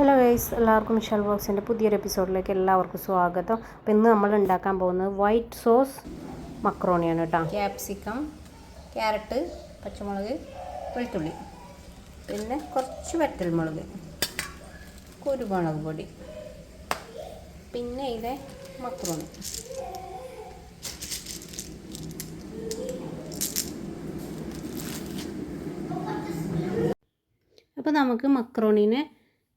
Hello guys എല്ലാവർക്കും Mitchel ബോക്സിന്റെ പുതിയൊരു എപ്പിസോഡിലേക്ക് എല്ലാവർക്കും സ്വാഗതം. അപ്പോൾ ഇന്ന് നമ്മൾ ഉണ്ടാക്കാൻ പോകുന്നത് വൈറ്റ് സോസ് മക്രോണിയാണ് കേട്ടോ. ക്യാപ്സിക്കം ക്യാരറ്റ് പച്ചമുളക് വെളുത്തുള്ളി പിന്നെ കുറച്ച് വറ്റൽമുളക് കുരുമുളക് പൊടി പിന്നെ ഇത് മക്രോണി. അപ്പോൾ നമുക്ക് മക്രോണീനെ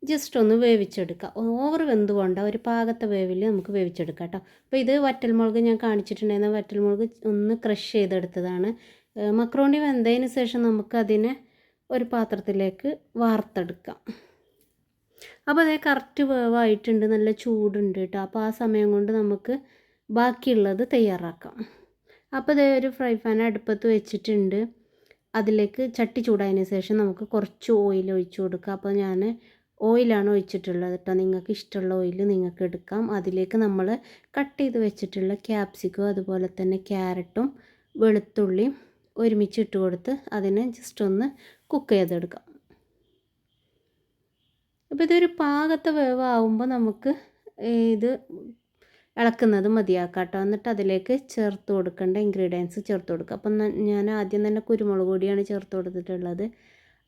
ജസ്റ്റ് ഒന്ന് വേവിച്ചെടുക്കുക. ഓവർ വെന്ത് ഒരു പാകത്തെ വേവിൽ നമുക്ക് വേവിച്ചെടുക്കാം കേട്ടോ. അപ്പോൾ ഇത് വറ്റൽമുളക് ഞാൻ കാണിച്ചിട്ടുണ്ടായിരുന്ന വറ്റൽമുളക് ഒന്ന് ക്രഷ് ചെയ്തെടുത്തതാണ്. മക്രോണി വെന്തതിന് ശേഷം നമുക്കതിനെ ഒരു പാത്രത്തിലേക്ക് വാർത്തെടുക്കാം. അപ്പോൾ അതേ കറക്റ്റ് വേവായിട്ടുണ്ട് നല്ല ചൂടുണ്ട് കേട്ടോ. അപ്പോൾ ആ സമയം കൊണ്ട് നമുക്ക് ബാക്കിയുള്ളത് തയ്യാറാക്കാം. അപ്പോൾ ഇതേ ഒരു ഫ്രൈ പാൻ അടുപ്പത്ത് വെച്ചിട്ടുണ്ട്. അതിലേക്ക് ചട്ടി ചൂടായതിന് ശേഷം നമുക്ക് കുറച്ച് ഓയിൽ ഒഴിച്ചു കൊടുക്കാം. അപ്പോൾ ഞാൻ ഓയിലാണ് ഒഴിച്ചിട്ടുള്ളത് കേട്ടോ നിങ്ങൾക്ക് ഇഷ്ടമുള്ള ഓയിൽ നിങ്ങൾക്ക് എടുക്കാം. അതിലേക്ക് നമ്മൾ കട്ട് ചെയ്ത് വെച്ചിട്ടുള്ള ക്യാപ്സിക്കും അതുപോലെ തന്നെ ക്യാരറ്റും വെളുത്തുള്ളിയും ഒരുമിച്ച് ഇട്ട് കൊടുത്ത് അതിനെ ജസ്റ്റ് ഒന്ന് കുക്ക് ചെയ്തെടുക്കാം. അപ്പോൾ ഇതൊരു പാകത്തെ വേവാകുമ്പോൾ നമുക്ക് ഇത് ഇളക്കുന്നത് മതിയാക്കാം കേട്ടോ എന്നിട്ട് അതിലേക്ക് ചേർത്ത് കൊടുക്കേണ്ട ഇൻഗ്രീഡിയൻസ് ചേർത്ത് കൊടുക്കുക അപ്പം ഞാൻ ആദ്യം തന്നെ കുരുമുളക് പൊടിയാണ് ചേർത്ത് കൊടുത്തിട്ടുള്ളത്.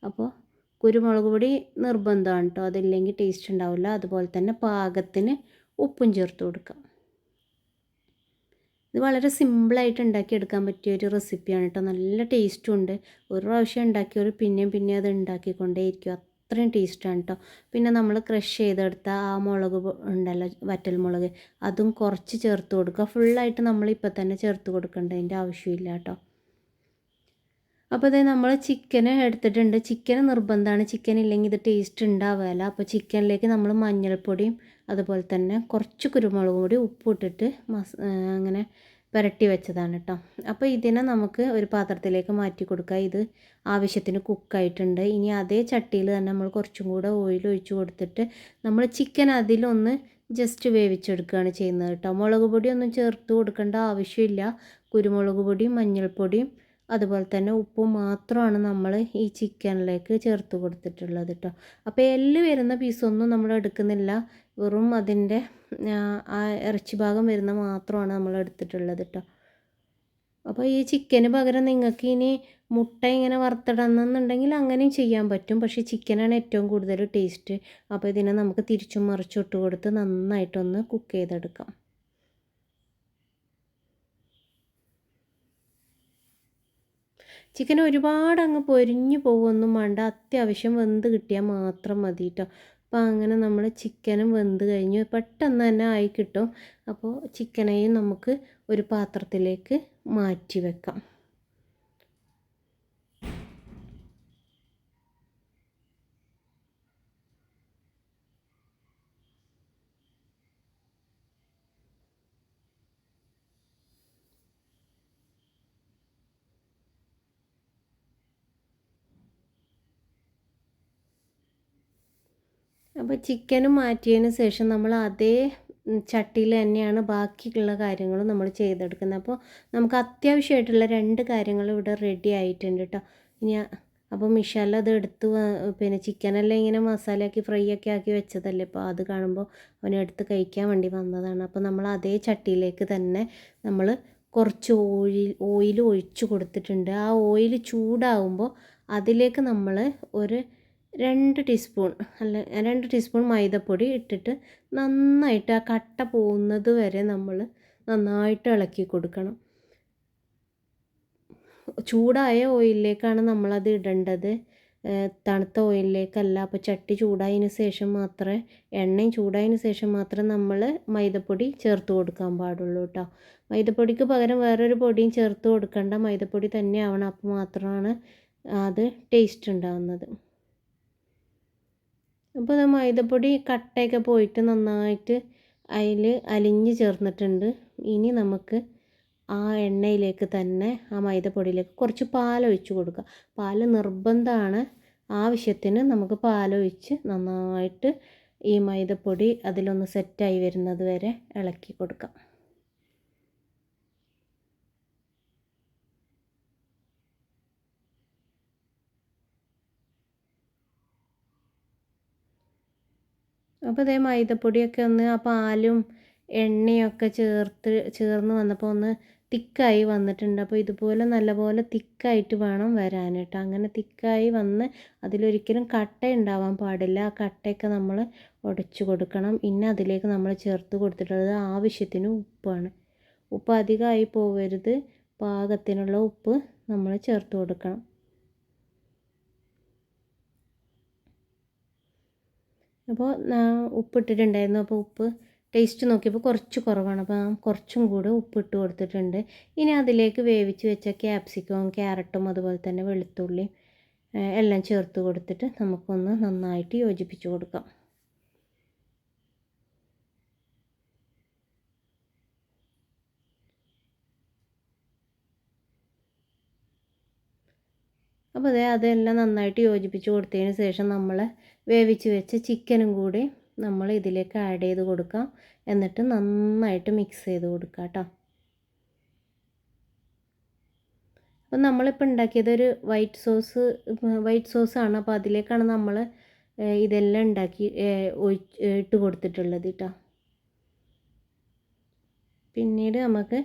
അപ്പോൾ കുരുമുളക് പൊടി നിർബന്ധമാണ് കേട്ടോ അതില്ലെങ്കിൽ ടേസ്റ്റ് ഉണ്ടാവില്ല. അതുപോലെ തന്നെ പാകത്തിന് ഉപ്പും ചേർത്ത് കൊടുക്കാം. ഇത് വളരെ സിമ്പിളായിട്ട് ഉണ്ടാക്കിയെടുക്കാൻ പറ്റിയ ഒരു റെസിപ്പിയാണ് കേട്ടോ നല്ല ടേസ്റ്റും ഉണ്ട്. ഒരു പ്രാവശ്യം ഉണ്ടാക്കിയവർ പിന്നെയും പിന്നെയും അത് ഉണ്ടാക്കിക്കൊണ്ടേയിരിക്കും. അത്രയും ടേസ്റ്റാണ് കേട്ടോ പിന്നെ നമ്മൾ ക്രഷ് ചെയ്തെടുത്ത ആ മുളക് ഉണ്ടല്ലോ വറ്റൽ മുളക്. അതും കുറച്ച് ചേർത്ത് കൊടുക്കുക. ഫുള്ളായിട്ട് നമ്മൾ ഇപ്പം തന്നെ ചേർത്ത് കൊടുക്കേണ്ടതിന്റെ ആവശ്യമില്ല കേട്ടോ അപ്പോൾ ഇതേ നമ്മൾ ചിക്കൻ എടുത്തിട്ടുണ്ട്. ചിക്കൻ നിർബന്ധമാണ്. ചിക്കൻ ഇല്ലെങ്കിൽ ഇത് ടേസ്റ്റ് ഉണ്ടാവില്ല അപ്പോൾ ചിക്കനിലേക്ക് നമ്മൾ മഞ്ഞൾപ്പൊടിയും അതുപോലെ തന്നെ കുറച്ച് കുരുമുളക് പൊടി ഉപ്പ് ഇട്ടിട്ട് മസ് അങ്ങനെ പുരട്ടി വെച്ചതാണ് കേട്ടോ അപ്പോൾ ഇതിനെ നമുക്ക് ഒരു പാത്രത്തിലേക്ക് മാറ്റി കൊടുക്കുക. ഇത് ആവശ്യത്തിന് കുക്കായിട്ടുണ്ട് ഇനി അതേ ചട്ടിയിൽ തന്നെ നമ്മൾ കുറച്ചും കൂടെ ഓയിൽ ഒഴിച്ചു കൊടുത്തിട്ട് നമ്മൾ ചിക്കൻ അതിലൊന്ന് ജസ്റ്റ് വേവിച്ചെടുക്കുകയാണ് ചെയ്യുന്നത് കേട്ടോ മുളക് പൊടിയൊന്നും ചേർത്ത് കൊടുക്കേണ്ട ആവശ്യമില്ല. കുരുമുളക് പൊടിയും മഞ്ഞൾപ്പൊടിയും അതുപോലെ തന്നെ ഉപ്പ് മാത്രമാണ് നമ്മൾ ഈ ചിക്കനിലേക്ക് ചേർത്ത് കൊടുത്തിട്ടുള്ളത് കേട്ടോ അപ്പോൾ എല്ല് വരുന്ന പീസൊന്നും നമ്മൾ എടുക്കുന്നില്ല. വെറും അതിന്റെ ആ, ഇറച്ചി ഭാഗം വരുന്ന മാത്രമാണ് നമ്മൾ എടുത്തിട്ടുള്ളത് കേട്ടോ അപ്പോൾ ഈ ചിക്കന് പകരം നിങ്ങൾക്ക് ഇനി മുട്ട ഇങ്ങനെ വറുത്തിടണമെന്നുണ്ടെങ്കിൽ അങ്ങനെയും ചെയ്യാൻ പറ്റും. പക്ഷേ ചിക്കനാണ് ഏറ്റവും കൂടുതൽ ടേസ്റ്റ് അപ്പോൾ ഇതിനെ നമുക്ക് തിരിച്ചും മറിച്ചും ഇട്ട് കൊടുത്ത് നന്നായിട്ടൊന്ന് കുക്ക് ചെയ്തെടുക്കാം. ചിക്കൻ ഒരുപാട് അങ്ങ് പൊരിഞ്ഞു പോകുമൊന്നും വേണ്ട. അത്യാവശ്യം വെന്ത് കിട്ടിയാൽ മാത്രം മതി കേട്ടോ അപ്പോൾ അങ്ങനെ നമ്മൾ ചിക്കനും വെന്ത് കഴിഞ്ഞു. പെട്ടെന്ന് തന്നെ ആയി കിട്ടും. അപ്പോൾ ചിക്കനെയും നമുക്ക് ഒരു പാത്രത്തിലേക്ക് മാറ്റി വെക്കാം. അപ്പോൾ ചിക്കനും മാറ്റിയതിന് ശേഷം നമ്മൾ അതേ ചട്ടിയിൽ തന്നെയാണ് ബാക്കിയുള്ള കാര്യങ്ങളും നമ്മൾ ചെയ്തെടുക്കുന്നത്. അപ്പോൾ നമുക്ക് അത്യാവശ്യമായിട്ടുള്ള രണ്ട് കാര്യങ്ങൾ ഇവിടെ റെഡി ആയിട്ടുണ്ട് കേട്ടോ ഇനി അപ്പോൾ മിഷാൽ അത് എടുത്ത് പിന്നെ ചിക്കനെല്ലാം ഇങ്ങനെ മസാലയാക്കി ഫ്രൈ ഒക്കെ ആക്കി വെച്ചതല്ലേ? അപ്പോൾ അത് കാണുമ്പോൾ അവനെ എടുത്ത് കഴിക്കാൻ വേണ്ടി വന്നതാണ്. അപ്പോൾ നമ്മൾ അതേ ചട്ടിയിലേക്ക് തന്നെ നമ്മൾ കുറച്ച് ഓയിൽ ഓയിൽ ഒഴിച്ചു കൊടുത്തിട്ടുണ്ട്. ആ ഓയിൽ ചൂടാവുമ്പോൾ അതിലേക്ക് നമ്മൾ ഒരു രണ്ട് ടീസ്പൂൺ അല്ല രണ്ട് ടീസ്പൂൺ മൈദപ്പൊടി ഇട്ടിട്ട് നന്നായിട്ട് ആ കട്ട പോകുന്നത് വരെ നമ്മൾ നന്നായിട്ട് ഇളക്കി കൊടുക്കണം. ചൂടായ ഓയിലിലേക്കാണ് നമ്മളത് ഇടേണ്ടത്. തണുത്ത ഓയിലിലേക്കല്ല. അപ്പോൾ ചട്ടി ചൂടായതിന് ശേഷം മാത്രമേ എണ്ണയും ചൂടായതിന് ശേഷം മാത്രമേ നമ്മൾ മൈദപ്പൊടി ചേർത്ത് കൊടുക്കാൻ പാടുള്ളൂ കേട്ടോ മൈദപ്പൊടിക്ക് പകരം വേറൊരു പൊടിയും ചേർത്ത് കൊടുക്കേണ്ട. മൈദപ്പൊടി തന്നെ ആവണം. അപ്പോൾ മാത്രമാണ് അത് ടേസ്റ്റ് ഉണ്ടാകുന്നത് അപ്പോൾ മൈദപ്പൊടി കട്ടയൊക്കെ പോയിട്ട് നന്നായിട്ട് അതിൽ അലിഞ്ഞ് ചേർന്നിട്ടുണ്ട്. ഇനി നമുക്ക് ആ എണ്ണയിലേക്ക് തന്നെ ആ മൈദപ്പൊടിയിലേക്ക് കുറച്ച് പാലൊഴിച്ച് കൊടുക്കുക പാൽ നിർബന്ധമാണ് ആവശ്യത്തിന് നമുക്ക് പാലൊഴിച്ച് നന്നായിട്ട് ഈ മൈദപ്പൊടി അതിലൊന്ന് സെറ്റായി വരുന്നത് വരെ ഇളക്കി കൊടുക്കാം. അപ്പോൾ ഇതേ മൈദപ്പൊടിയൊക്കെ ഒന്ന് ആ പാലും എണ്ണയൊക്കെ ചേർത്ത് ചേർന്ന് വന്നപ്പോൾ ഒന്ന് തിക്കായി വന്നിട്ടുണ്ട്. അപ്പോൾ ഇതുപോലെ നല്ലപോലെ തിക്കായിട്ട് വേണം വരാൻ കേട്ടോ അങ്ങനെ തിക്കായി വന്ന് അതിലൊരിക്കലും കട്ട ഉണ്ടാവാൻ പാടില്ല. ആ കട്ടയൊക്കെ നമ്മൾ ഉടച്ചു കൊടുക്കണം. പിന്നെ അതിലേക്ക് നമ്മൾ ചേർത്ത് കൊടുത്തിട്ടുള്ളത് ആവശ്യത്തിന് ഉപ്പാണ്. ഉപ്പ് അധികമായി പോവരുത്. പാകത്തിനുള്ള ഉപ്പ് നമ്മൾ ചേർത്ത് കൊടുക്കണം. അപ്പോൾ ഉപ്പിട്ടിട്ടുണ്ടായിരുന്നു. അപ്പോൾ ഉപ്പ് ടേസ്റ്റ് നോക്കിയപ്പോൾ കുറച്ച് കുറവാണ്. അപ്പോൾ ഞാൻ കുറച്ചും കൂടെ ഉപ്പിട്ട് കൊടുത്തിട്ടുണ്ട്. ഇനി അതിലേക്ക് വേവിച്ച് വെച്ച ക്യാപ്സിക്കവും ക്യാരറ്റും അതുപോലെ തന്നെ വെളുത്തുള്ളിയും എല്ലാം ചേർത്ത് കൊടുത്തിട്ട് നമുക്കൊന്ന് നന്നായിട്ട് യോജിപ്പിച്ച് കൊടുക്കാം. അപ്പോൾ അതെ അതെല്ലാം നന്നായിട്ട് യോജിപ്പിച്ച് കൊടുത്തതിന് ശേഷം നമ്മൾ വേവിച്ച് വെച്ച ചിക്കനും കൂടി നമ്മൾ ഇതിലേക്ക് ആഡ് ചെയ്ത് കൊടുക്കാം. എന്നിട്ട് നന്നായിട്ട് മിക്സ് ചെയ്ത് കൊടുക്കുക കേട്ടോ. അപ്പം നമ്മളിപ്പോൾ ഉണ്ടാക്കിയത് ഒരു വൈറ്റ് സോസ് വൈറ്റ് സോസാണ് അപ്പോൾ അതിലേക്കാണ് നമ്മൾ ഇതെല്ലാം ഉണ്ടാക്കി ഇട്ട് കൊടുത്തിട്ടുള്ളത് കേട്ടോ. പിന്നീട് നമുക്ക്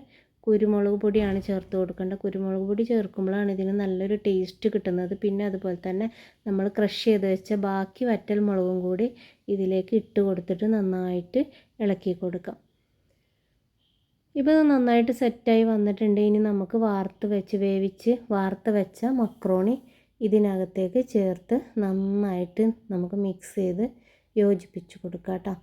കുരുമുളക് പൊടിയാണ് ചേർത്ത് കൊടുക്കേണ്ടത്. കുരുമുളക് പൊടി ചേർക്കുമ്പോഴാണ് ഇതിന് നല്ലൊരു ടേസ്റ്റ് കിട്ടുന്നത്. പിന്നെ അതുപോലെ തന്നെ നമ്മൾ ക്രഷ് ചെയ്ത് വെച്ച ബാക്കി വറ്റൽ മുളകും കൂടി ഇതിലേക്ക് ഇട്ട് കൊടുത്തിട്ട് നന്നായിട്ട് ഇളക്കി കൊടുക്കാം. ഇപ്പോൾ ഇത് നന്നായിട്ട് സെറ്റായി വന്നിട്ടുണ്ട്. ഇനി നമുക്ക് വാർത്ത് വെച്ച് വേവിച്ച് വാർത്ത് വെച്ച മക്രോണി ഇതിനകത്തേക്ക് ചേർത്ത് നന്നായിട്ട് നമുക്ക് മിക്സ് ചെയ്ത് യോജിപ്പിച്ച് കൊടുക്കാം കേട്ടോ.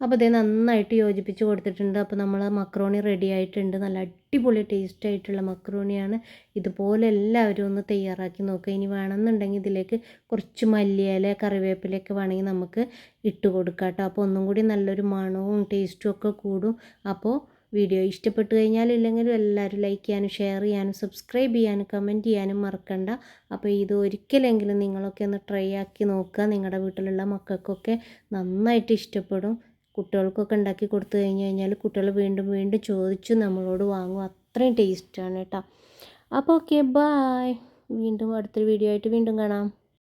അപ്പോൾ ഇത് നന്നായിട്ട് യോജിപ്പിച്ച് കൊടുത്തിട്ടുണ്ട്. അപ്പോൾ നമ്മൾ മക്രോണി റെഡി ആയിട്ടുണ്ട്. നല്ല അടിപൊളി ടേസ്റ്റ് ആയിട്ടുള്ള മക്രോണിയാണ്. ഇതുപോലെ എല്ലാവരും ഒന്ന് തയ്യാറാക്കി നോക്കുക ഇനി വേണമെന്നുണ്ടെങ്കിൽ ഇതിലേക്ക് കുറച്ച് മല്ലിയില കറിവേപ്പിലയൊക്കെ വേണമെങ്കിൽ നമുക്ക് ഇട്ട് കൊടുക്കാം കേട്ടോ. അപ്പോൾ ഒന്നും കൂടി നല്ലൊരു മണവും ടേസ്റ്റും ഒക്കെ കൂടും. അപ്പോൾ വീഡിയോ ഇഷ്ടപ്പെട്ടു കഴിഞ്ഞാൽ ഇല്ലെങ്കിലും എല്ലാവരും ലൈക്ക് ചെയ്യാനും ഷെയർ ചെയ്യാനും സബ്സ്ക്രൈബ് ചെയ്യാനും കമന്റ് ചെയ്യാനും മറക്കണ്ട. അപ്പോൾ ഇത് ഒരിക്കലെങ്കിലും നിങ്ങളൊക്കെ ഒന്ന് ട്രൈ ആക്കി നോക്കുക. നിങ്ങളുടെ വീട്ടിലുള്ള മക്കൾക്കൊക്കെ നന്നായിട്ട് ഇഷ്ടപ്പെടും. കുട്ടികൾക്കൊക്കെ ഉണ്ടാക്കി കൊടുത്തു കഴിഞ്ഞ് കഴിഞ്ഞാൽ കുട്ടികൾ വീണ്ടും വീണ്ടും ചോദിച്ചു നമ്മളോട് വാങ്ങും. അത്രയും ടേസ്റ്റാണ് കേട്ടോ. അപ്പോൾ ഓക്കെ ബായ് വീണ്ടും അടുത്തൊരു വീഡിയോ ആയിട്ട് വീണ്ടും കാണാം.